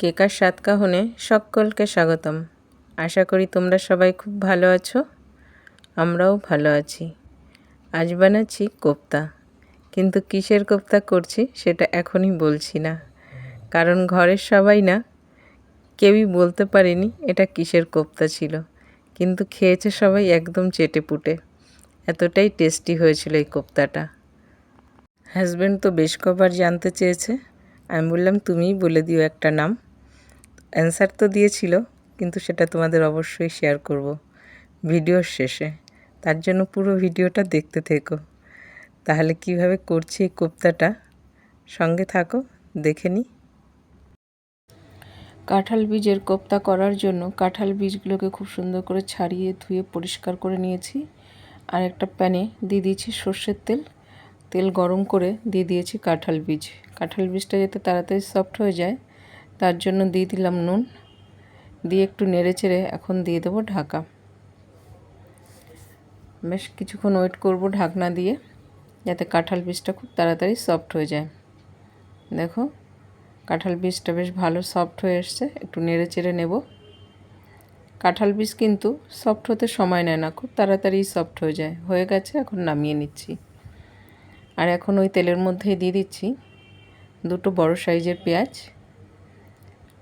কেকার সাতকাহনে সকলকে স্বাগতম। আশা করি তোমরা সবাই খুব ভালো আছো, আমরাও ভালো আছি। আজ বানাচ্ছি কোপ্তা। কিন্তু কিসের কোপ্তা করছি সেটা এখনই বলছি না। কারণ ঘরের সবাই না, কেউই বলতে পারেনি এটা কিসের কোপ্তা ছিল। কিন্তু খেয়েছে সবাই একদম চেটে পুটে। এতটাই টেস্টি হয়েছিল এই কোপ্তাটা। হাজব্যান্ড তো বেশ কবার জানতে চেয়েছে। আমি বললাম, তুমিই বলে দিও একটা নাম। অ্যান্সার তো দিয়েছিল, কিন্তু সেটা তোমাদের অবশ্যই শেয়ার করব ভিডিওর শেষে। তার জন্য পুরো ভিডিওটা দেখতে থেকো। তাহলে কীভাবে করছি এই কোপ্তাটা? সঙ্গে থাকো, দেখে নি। কাঁঠাল বীজের কোপ্তা করার জন্য কাঁঠাল বীজগুলোকে খুব সুন্দর করে ছাড়িয়ে ধুয়ে পরিষ্কার করে নিয়েছি। আর একটা প্যানে দিয়ে দিয়েছি সর্ষের তেল। তেল গরম করে দিয়ে দিয়েছি কাঁঠাল বীজ। কাঁঠাল বীজটা যাতে তাড়াতাড়ি সফট হয়ে যায় তার জন্য দিয়ে দিলাম নুন। দিয়ে একটু নেড়ে চেড়ে এখন দিয়ে দেবো ঢাকা। বেশ কিছুক্ষণ ওয়েট করব ঢাকনা দিয়ে, যাতে কাঁঠাল বীজটা খুব তাড়াতাড়ি সফট হয়ে যায়। দেখো, কাঁঠাল বীজটা বেশ ভালো সফট হয়ে এসছে, একটু নেড়ে চেড়ে নেব। কাঁঠাল বীজ কিন্তু সফট হতে সময় নেয় না, খুব তাড়াতাড়ি সফট হয়ে যায়। হয়ে গেছে, এখন নামিয়ে নিচ্ছি। আর এখন ওই তেলের মধ্যেই দিয়ে দিচ্ছি দুটো বড় সাইজের পেঁয়াজ।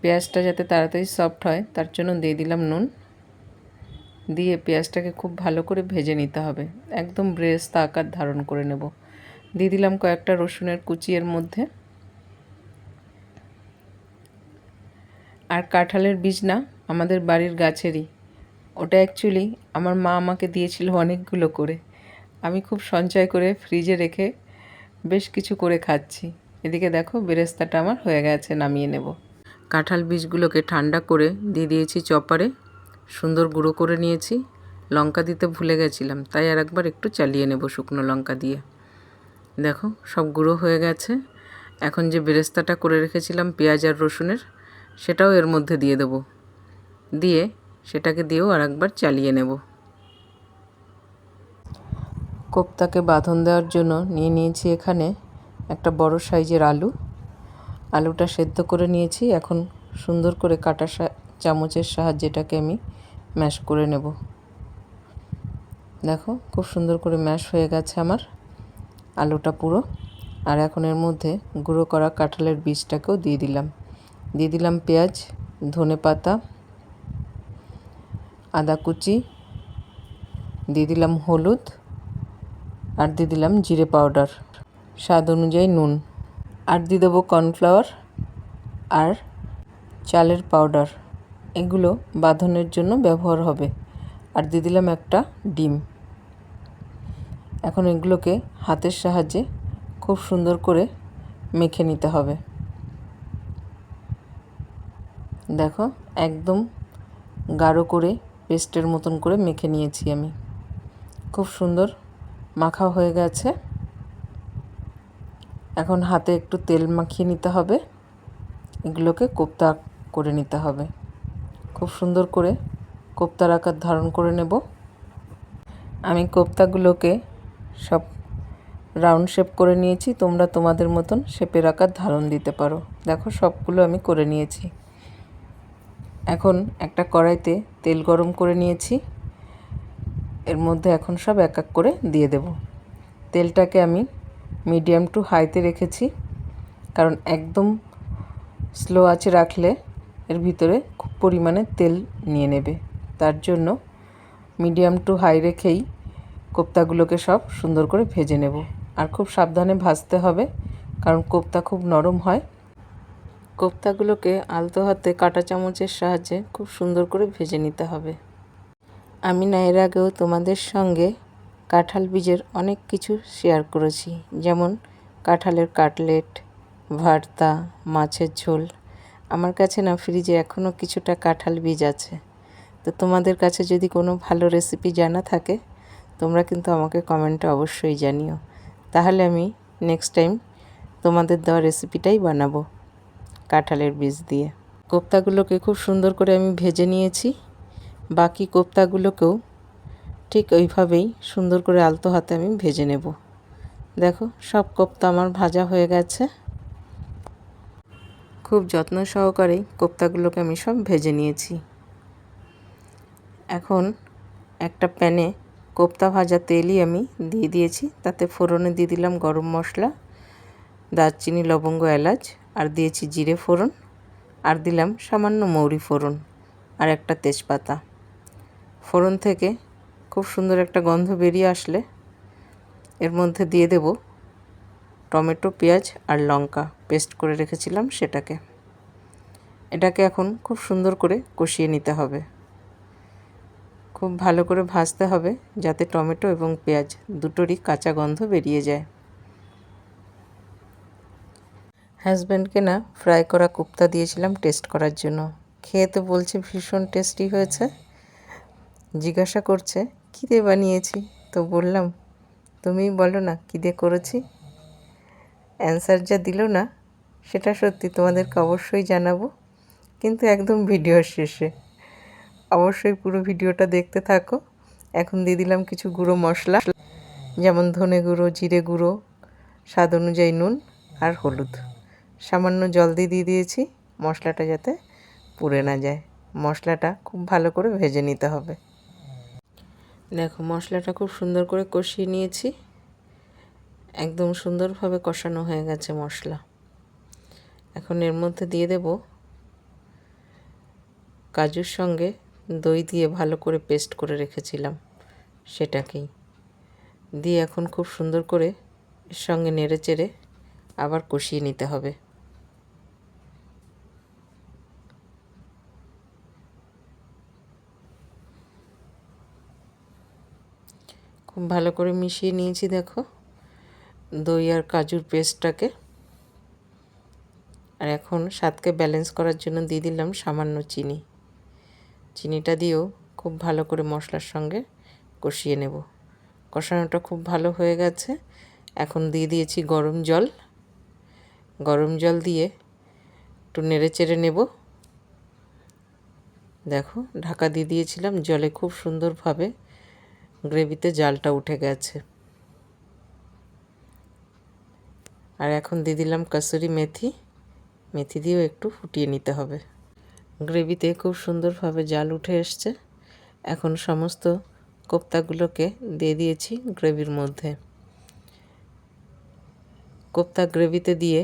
পেঁয়াজটা যাতে তাড়াতাড়ি সফট হয়, তার জন্য দিয়ে দিলাম নুন। দিয়ে পেঁয়াজটাকে খুব ভালো করে ভেজে নিতে হবে। একদম ব্রেস্তা আকার ধারণ করে নেব। দিয়ে দিলাম কয়েকটা রসুনের কুচি এর মধ্যে। আর কাঁঠালের বীজ না, আমাদের বাড়ির গাছেরই। ওটা অ্যাকচুয়ালি আমার মা আমাকে দিয়েছিল অনেকগুলো করে। আমি খুব সঞ্চয় করে ফ্রিজে রেখে বেশ কিছু করে খাচ্ছি। এদিকে দেখো বেরেস্তাটা আমার হয়ে গেছে, নামিয়ে নেব। কাঁঠাল বীজগুলোকে ঠান্ডা করে দিয়ে দিয়েছি চপারে। সুন্দর গুঁড়ো করে নিয়েছি। লঙ্কা দিতে ভুলে গেছিলাম, তাই আর একবার একটু চালিয়ে নেব শুকনো লঙ্কা দিয়ে। দেখো, সব গুঁড়ো হয়ে গেছে। এখন যে বেরেস্তাটা করে রেখেছিলাম পেঁয়াজ আর রসুনের, সেটাও এর মধ্যে দিয়ে দেব। দিয়ে সেটাকে দিয়েও আর একবার চালিয়ে নেব। কোপ্তাকে বাঁধন দেওয়ার জন্য নিয়ে নিয়েছি এখানে একটা বড় সাইজের আলু। আলুটা সেদ্ধ করে নিয়েছি। এখন সুন্দর করে কাটা চামচের সাহায্যে এটাকে আমি ম্যাশ করে নেব। দেখো, খুব সুন্দর করে ম্যাশ হয়ে গেছে আমার আলুটা পুরো। আর এখন এর মধ্যে গুঁড়ো করা কাঁঠালের বীজটাকেও দিয়ে দিলাম। দিয়ে দিলাম পেঁয়াজ, ধনে পাতা, আদা কুচি, দিয়ে দিলাম হলুদ, আর দিয়ে দিলাম জিরে পাউডার। স্বাদ অনুযায়ী নুন। আর দিয়ে দেবো কর্নফ্লাওয়ার আর চালের পাউডার। এগুলো বাঁধনের জন্য ব্যবহার হবে। আর দিয়ে দিলাম একটা ডিম। এখন এগুলোকে হাতের সাহায্যে খুব সুন্দর করে মেখে নিতে হবে। দেখো, একদম গাঢ় করে পেস্টের মতন করে মেখে নিয়েছি আমি। খুব সুন্দর মাখা হয়ে গেছে। এখন হাতে একটু তেল মাখিয়ে নিতে হবে। এগুলোকে কোপ্তা করে নিতে হবে। খুব সুন্দর করে কোপ্তার আকার ধারণ করে নেব। আমি কোপ্তাগুলোকে সব রাউন্ড শেপ করে নিয়েছি। তোমরা তোমাদের মতন শেপের আকার ধারণ দিতে পারো। দেখো, সবগুলো আমি করে নিয়েছি। এখন একটা কড়াইতে তেল গরম করে নিয়েছি। এর মধ্যে এখন সব এক এক করে দিয়ে দেব। তেলটাকে আমি মিডিয়াম টু হাইতে রেখেছি। কারণ একদম স্লো আঁচে রাখলে এর ভিতরে খুব পরিমাণে তেল নিয়ে নেবে। তার জন্য মিডিয়াম টু হাই রেখেই কোপ্তাগুলোকে সব সুন্দর করে ভেজে নেব। আর খুব সাবধানে ভাজতে হবে, কারণ কোপ্তা খুব নরম হয়। কোপ্তাগুলোকে আলতো হাতে কাঁটা চামচের সাহায্যে খুব সুন্দর করে ভেজে নিতে হবে। আমি না এর আগেও তোমাদের সঙ্গে কাঁঠাল বীজের অনেক কিছু শেয়ার করেছি। যেমন কাঁঠালের কাটলেট, ভর্তা, মাছের ঝোল। আমার কাছে না ফ্রিজে এখনও কিছুটা কাঁঠাল বীজ আছে। তো তোমাদের কাছে যদি কোনো ভালো রেসিপি জানা থাকে, তোমরা কিন্তু আমাকে কমেন্টে অবশ্যই জানিও। তাহলে আমি নেক্সট টাইম তোমাদের দেওয়া রেসিপিটাই বানাবো কাঁঠালের বীজ দিয়ে। কোপ্তাগুলোকে খুব সুন্দর করে আমি ভেজে নিয়েছি। বাকি কোপ্তাগুলোকেও ঠিক ওইভাবেই সুন্দর করে আলতো হাতে আমি ভেজে নেব। দেখো, সব কোপ্তা আমার ভাজা হয়ে গেছে। খুব যত্ন সহকারেই কোপ্তাগুলোকে আমি সব ভেজে নিয়েছি। এখন একটা প্যানে কোপ্তা ভাজা তেলই আমি দিয়ে দিয়েছি। তাতে ফোড়নে দিয়ে দিলাম গরম মশলা, দারচিনি, লবঙ্গ, এলাচ, আর দিয়েছি জিরে ফোড়ন, আর দিলাম সামান্য মৌরি ফোড়ন, আর একটা তেজপাতা। ফোড়ন থেকে খুব সুন্দর একটা গন্ধ বেরিয়ে আসলে। এর মধ্যে দিয়ে দেব টমেটো, পেঁয়াজ আর লঙ্কা। পেস্ট করে রেখেছিলাম সেটাকে। এটাকে এখন খুব সুন্দর করে কষিয়ে নিতে হবে। খুব ভালো করে ভাজতে হবে যাতে টমেটো এবং পেঁয়াজ দুটোরই কাঁচা গন্ধ বেরিয়ে যায়। হাজব্যান্ডকে না ফ্রাই করা কুপ্তা দিয়েছিলাম টেস্ট করার জন্য। খেয়ে তো বলছে ভীষণ টেস্টি হয়েছে। জিজ্ঞাসা করছে কী বানিয়েছি। তো বললাম, তুমিই বলো না কী দিয়ে করেছি? অ্যান্সার যা দিল না, সেটা সত্যি তোমাদেরকে অবশ্যই জানাব, কিন্তু একদম ভিডিওর শেষে। অবশ্যই পুরো ভিডিওটা দেখতে থাকো। এখন দিয়ে দিলাম কিছু গুঁড়ো মশলা, যেমন ধনে গুঁড়ো, জিরে গুঁড়ো, স্বাদ অনুযায়ী নুন আর হলুদ। সামান্য জল দিয়ে দিয়ে দিয়েছি, মশলাটা যাতে পুড়ে না যায়। মশলাটা খুব ভালো করে ভেজে নিতে হবে। দেখো, মশলাটা খুব সুন্দর করে কষিয়ে নিয়েছি। একদম সুন্দরভাবে কষানো হয়ে গেছে মশলা। এখন এর মধ্যে দিয়ে দেব কাজুর সঙ্গে দই দিয়ে ভালো করে পেস্ট করে রেখেছিলাম সেটাকেই। দিয়ে এখন খুব সুন্দর করে এর সঙ্গে নেড়ে চেড়ে আবার কষিয়ে নিতে হবে। খুব ভালো করে মিশিয়ে নিয়েছি, দেখো। দই আর কাজুর পেস্টটাকে। আর এখন স্বাদকে ব্যালেন্স করার জন্য দিয়ে দিলাম সামান্য চিনি। চিনিটা দিয়েও খুব ভালো করে মশলার সঙ্গে কষিয়ে নেব। কষানোটা খুব ভালো হয়ে গেছে। এখন দিয়ে দিয়েছি গরম জল। গরম জল দিয়ে একটু নেড়ে চেড়ে নেব। দেখো, ঢাকা দিয়ে দিয়েছিলাম জলে খুব সুন্দরভাবে। গ্রেভিতে জালটা উঠে গেছে। আর এখন দিয়ে দিলাম কাসুরি মেথি। মেথি দিয়েও একটু ফুটিয়ে নিতে হবে। গ্রেভিতে খুব সুন্দরভাবে জাল উঠে এসছে। এখন সমস্ত কোপ্তাগুলোকে দিয়ে দিয়েছি গ্রেভির মধ্যে। কোপ্তা গ্রেভিতে দিয়ে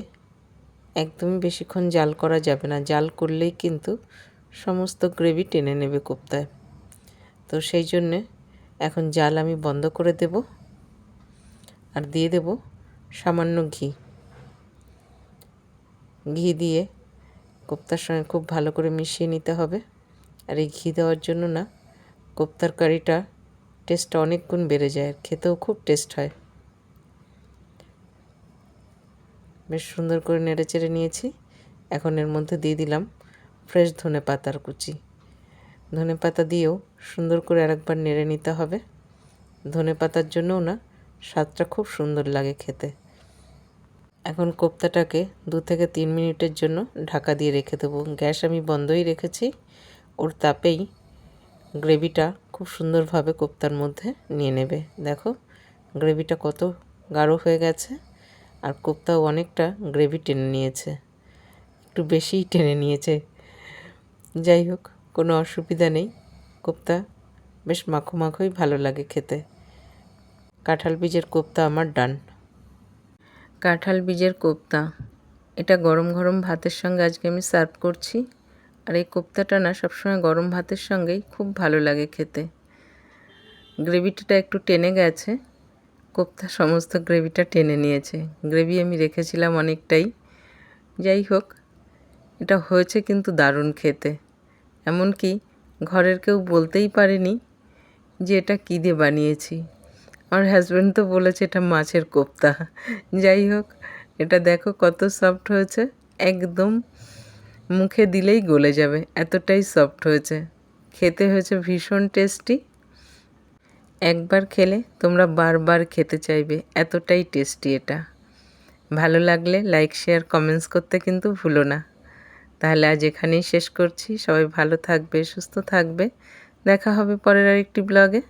একদমই বেশিক্ষণ জাল করা যাবে না। জাল করলেই কিন্তু সমস্ত গ্রেভি টেনে নেবে কোপ্তায়। তো সেই জন্যে এখন জাল আমি বন্ধ করে দেব আর দিয়ে দেব সামান্য ঘি। ঘি দিয়ে কোপ্তার সঙ্গে খুব ভালো করে মিশিয়ে নিতে হবে। আর এই ঘি দেওয়ার জন্য না, কোপ্তার কারিটা টেস্টটা অনেক গুণ বেড়ে যায় আর খেতেও খুব টেস্ট হয়। বেশ সুন্দর করে নেড়ে চেড়ে নিয়েছি। এখন এর মধ্যে দিয়ে দিলাম ফ্রেশ ধনে পাতার কুচি। ধনে পাতা দিয়েও সুন্দর করে আরেকবার নেড়ে নিতে হবে। ধনে পাতার জন্যও না, স্বাদটা খুব সুন্দর লাগে খেতে। এখন কোপ্তাটাকে দু থেকে তিন মিনিটের জন্য ঢাকা দিয়ে রেখে দেবো। গ্যাস আমি বন্ধই রেখেছি। ওর তাপেই গ্রেভিটা খুব সুন্দরভাবে কোপ্তার মধ্যে নিয়ে নেবে। দেখো, গ্রেভিটা কত গাঢ় হয়ে গেছে আর কোপ্তাও অনেকটা গ্রেভি টেনে নিয়েছে। একটু বেশিই টেনে নিয়েছে। যাই হোক কোনো অসুবিধা নেই। কোপ্তা বেশ মাখো মাখোই ভালো লাগে খেতে। কাঁঠাল বীজের কোপ্তা আমার ডান। কাঁঠাল বীজের কোপ্তা। এটা গরম গরম ভাতের সঙ্গে আজকে আমি সার্ভ করছি। আর এই কোপ্তাটা না সবসময় গরম ভাতের সঙ্গেই খুব ভালো লাগে খেতে। গ্রেভিটা একটু টেনে গেছে। কোপ্তা সমস্ত গ্রেভিটা টেনে নিয়েছে। গ্রেভি আমি রেখেছিলাম অনেকটাই। যাই হোক, এটা হয়েছে কিন্তু দারুণ খেতে। এমনকি ঘরের কেউ বলতেই পারেনি যে এটা কী দিয়ে বানিয়েছি। আমার হাজব্যান্ড তো বলেছে এটা মাছের কোপ্তা। যাই হোক, এটা দেখো কত সফট হয়েছে। একদম মুখে দিলেই গলে যাবে, এতটাই সফট হয়েছে। খেতে হয়েছে ভীষণ টেস্টি একবার খেলে তোমরা বারবার খেতে চাইবে, এতটাই টেস্টি এটা। ভালো লাগলে লাইক শেয়ার কমেন্টস করতে কিন্তু ভুলো না। তাহলে আজ এখানেই শেষ করছি। সবাই ভালো থাকবে, সুস্থ থাকবে। দেখা হবে পরের আরেকটি ব্লগে